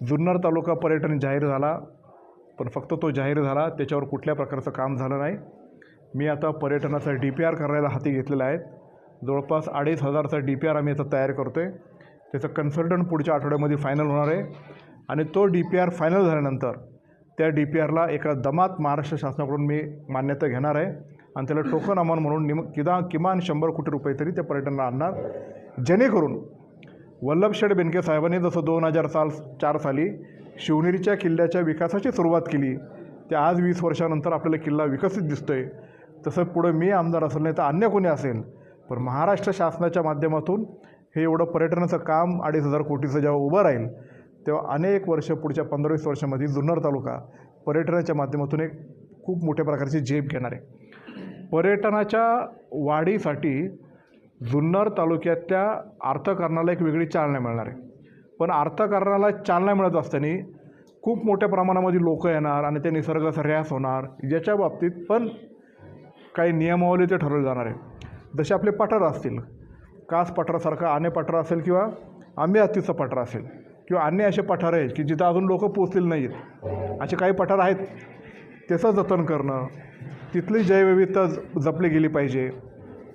जुन्नर तालुका पर्यटन जाहीर झाला पण फक्त तो जाहीर झाला त्याच्यावर कुठल्या प्रकारचं काम झालं नाही. मी आता पर्यटनाचा डी पी आर करायला हाती घेतलेला आहे. जवळपास अडीच हजारचा डी पी आर आम्ही आता तयार करतो आहे त्याचं कन्सल्टंट पुढच्या आठवड्यामध्ये फायनल होणार आहे. आणि तो डी पी आर फायनल झाल्यानंतर त्या डी पी आरला एका दमात महाराष्ट्र शासनाकडून मी मान्यता घेणार आहे. आणि त्याला टोकन अमाऊंट म्हणून निम किदा किमान शंभर कोटी रुपये तरी त्या पर्यटनाला आणणार. जेणेकरून वल्लभशेठ बेनके साहेबांनी जसं दोन हजार साल चार साली शिवनेरीच्या किल्ल्याच्या विकासाची सुरुवात केली ते आज वीस वर्षानंतर आपल्याला किल्ला विकसित दिसतो आहे तसं पुढं मी आमदार असेल नाही तर अन्य कोणी असेल पण महाराष्ट्र शासनाच्या माध्यमातून हे एवढं पर्यटनाचं काम अडीच हजार कोटीचं जेव्हा उभं राहील तेव्हा अनेक वर्ष पुढच्या पंधरा वीस वर्षामध्ये जुन्नर तालुका पर्यटनाच्या माध्यमातून एक खूप मोठ्या प्रकारची झेप घेणार आहे. पर्यटनाच्या वाढीसाठी जुन्नर तालुक्यातल्या अर्थकारणाला एक वेगळी चालना मिळणार आहे. पण अर्थकारणाला चालना मिळत असताना खूप मोठ्या प्रमाणामध्ये लोक येणार आणि ते निसर्गाचा ऱ्यास होणार याच्या बाबतीत पण काही नियमावली ते ठरवले जाणार आहे. जसे आपले पठार असतील कास पठारासारखं आणे पठार असेल किंवा आंबे हत्तीचं पठार असेल किंवा अन्य असे पठार आहेत की जिथं अजून लोक पोचलेले नाहीत असे काही पठार आहेत त्याचं जतन करणं तिथली जैवविविधता ज- जपली गेली पाहिजे.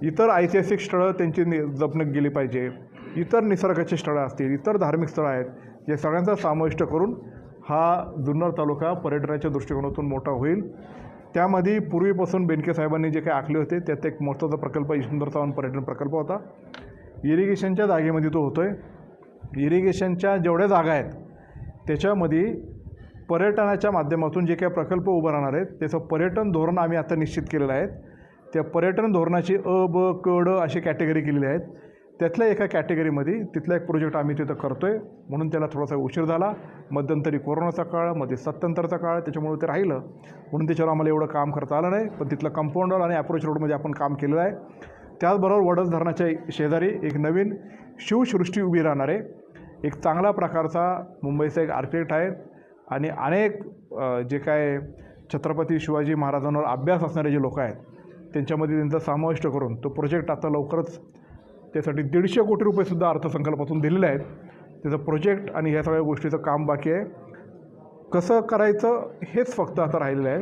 इतर ऐतिहासिक स्थळं त्यांची नि जपणूक गेली पाहिजे. इतर निसर्गाची स्थळं असतील इतर धार्मिक स्थळं आहेत या सगळ्यांचा समाविष्ट करून हा जुन्नर तालुका पर्यटनाच्या दृष्टिकोनातून मोठा होईल. त्यामध्ये पूर्वीपासून बेनके साहेबांनी जे काही आखले होते त्यात एक महत्त्वाचा प्रकल्प सुंदर चव्हाण पर्यटन प्रकल्प होता. इरिगेशनच्या जागेमध्ये तो होतो आहे इरिगेशनच्या जेवढ्या जागा आहेत त्याच्यामध्ये पर्यटनाच्या माध्यमातून जे काही प्रकल्प उभं राहणार आहेत त्याचं पर्यटन धोरण आम्ही आता निश्चित केलेलं आहे. त्या पर्यटन धोरणाची अ ब क ड अशी कॅटेगरी केलेली आहेत. त्यातल्या एका कॅटेगरीमध्ये तिथला एक प्रोजेक्ट आम्ही तिथं करतो आहे म्हणून त्याला थोडासा उशीर झाला. मध्यंतरी कोरोनाचा काळमध्ये सत्तंतरचा काळ त्याच्यामुळे ते राहिलं. म्हणून त्याच्यावर आम्हाला एवढं काम करता आलं नाही. पण तिथलं कंपाऊंडर आणि अप्रोच रोडमध्ये आपण काम केलेलं आहे. त्याचबरोबर वडस धरणाच्या शेजारी एक नवीन शिवसृष्टी उभी राहणार आहे. एक चांगला प्रकारचा मुंबईचा एक आर्किटेक्ट आहे. आणि अनेक जे काय छत्रपती शिवाजी महाराजांवर अभ्यास असणारे जे लोक आहेत त्यांच्यामध्ये त्यांचा समाविष्ट करून तो प्रोजेक्ट आता लवकरच त्यासाठी दीडशे कोटी रुपयेसुद्धा अर्थसंकल्पातून दिलेले आहेत. त्याचं प्रोजेक्ट आणि ह्या सगळ्या गोष्टीचं काम बाकी आहे. कसं करायचं हेच फक्त आता राहिलेलं आहे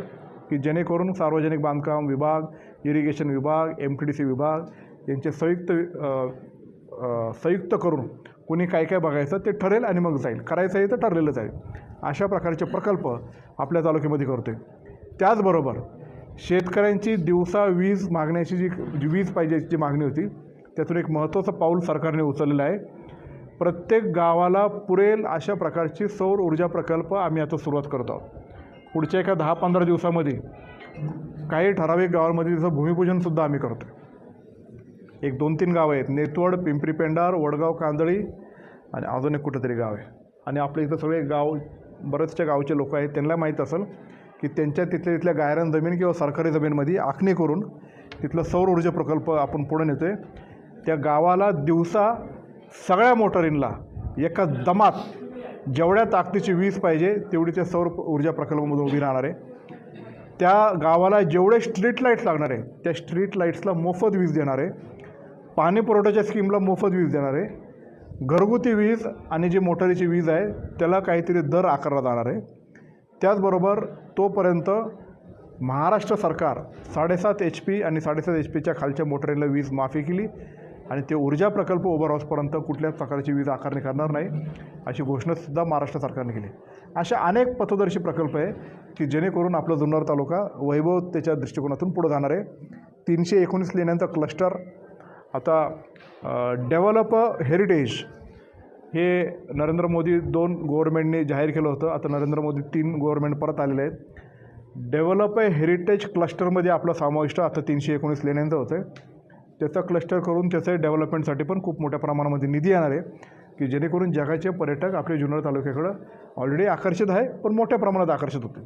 की जेणेकरून सार्वजनिक बांधकाम विभाग इरिगेशन विभाग एम टी डी सी विभाग यांचे संयुक्त संयुक्त करून कोणी काय काय बघायचं ते ठरेल आणि मग जाईल. करायचं आहे तर ठरलेलंच आहे. अशा प्रकारचे प्रकल्प आपल्या तालुक्यामध्ये करतो आहे त्याचबरोबर शेतकऱ्यांची दिवसा वीज मागण्याची जी वीज पाहिजे जी मागणी होती त्यातून एक महत्त्वाचं पाऊल सरकारने उचललेलं आहे. प्रत्येक गावाला पुरेल अशा प्रकारची सौर ऊर्जा प्रकल्प आम्ही आता सुरुवात करतो आहोत. पुढच्या एका दहा पंधरा दिवसामध्ये काही ठराविक गावांमध्ये तिचं भूमिपूजनसुद्धा आम्ही करतो एक दोन तीन गावं आहेत. नेतवड पिंपरी पेंडार वडगाव कांदळी आणि अजून एक कुठंतरी गाव आहे. आणि आपल्या इथं सगळे गाव बरेचशा गावचे लोक आहेत त्यांना माहीत असेल की त्यांच्या तिथल्या तिथल्या गायरान जमीन किंवा सरकारी जमीनमध्ये आखणी करून तिथलं सौर ऊर्जा प्रकल्प आपण पुढे नेतो आहे त्या गावाला दिवसा सगळ्या मोटरींना एका दमात जेवढ्या ताकदीची वीज पाहिजे तेवढी त्या सौर ऊर्जा प्रकल्पामधून उभी राहणार आहे. त्या गावाला जेवढे स्ट्रीट लाईट्स लागणार आहे त्या स्ट्रीट लाईट्सला मोफत वीज देणार आहे. पाणी पुरवठ्याच्या स्कीमला मोफत वीज देणार आहे. घरगुती वीज आणि जी मोटारीची वीज आहे त्याला काहीतरी दर आकारला जाणार आहे. त्याचबरोबर तोपर्यंत महाराष्ट्र सरकार साडेसात एच पी आणि साडेसात एच पीच्या खालच्या मोटरीला वीज माफी केली आणि ते ऊर्जा प्रकल्प उभा राहूसपर्यंत कुठल्याच प्रकारची वीज आकारणी करणार नाही अशी घोषणासुद्धा महाराष्ट्र सरकारने केली. अशा अनेक पथदर्शी प्रकल्प आहे की जेणेकरून आपला जुन्नर तालुका वैभवतेच्या दृष्टिकोनातून पुढे जाणार आहे. तीनशे एकोणीस लेण्यांचा क्लस्टर आता डेव्हलप हेरिटेज हे नरेंद्र मोदी दोन गव्हर्मेंटने जाहीर केलं होतं. आता नरेंद्र मोदी तीन गव्हर्मेंट परत आलेले आहेत. डेव्हलप हेरिटेज क्लस्टरमध्ये आपलं समाविष्ट आता तीनशे एकोणीस लेण्यांचं होतं आहे त्याचं क्लस्टर करून त्याचं डेव्हलपमेंटसाठी पण खूप मोठ्या प्रमाणामध्ये निधी येणार आहे की जेणेकरून जगाचे पर्यटक आपल्या जुन्नर तालुक्याकडं ऑलरेडी आकर्षित आहे पण मोठ्या प्रमाणात आकर्षित होतील.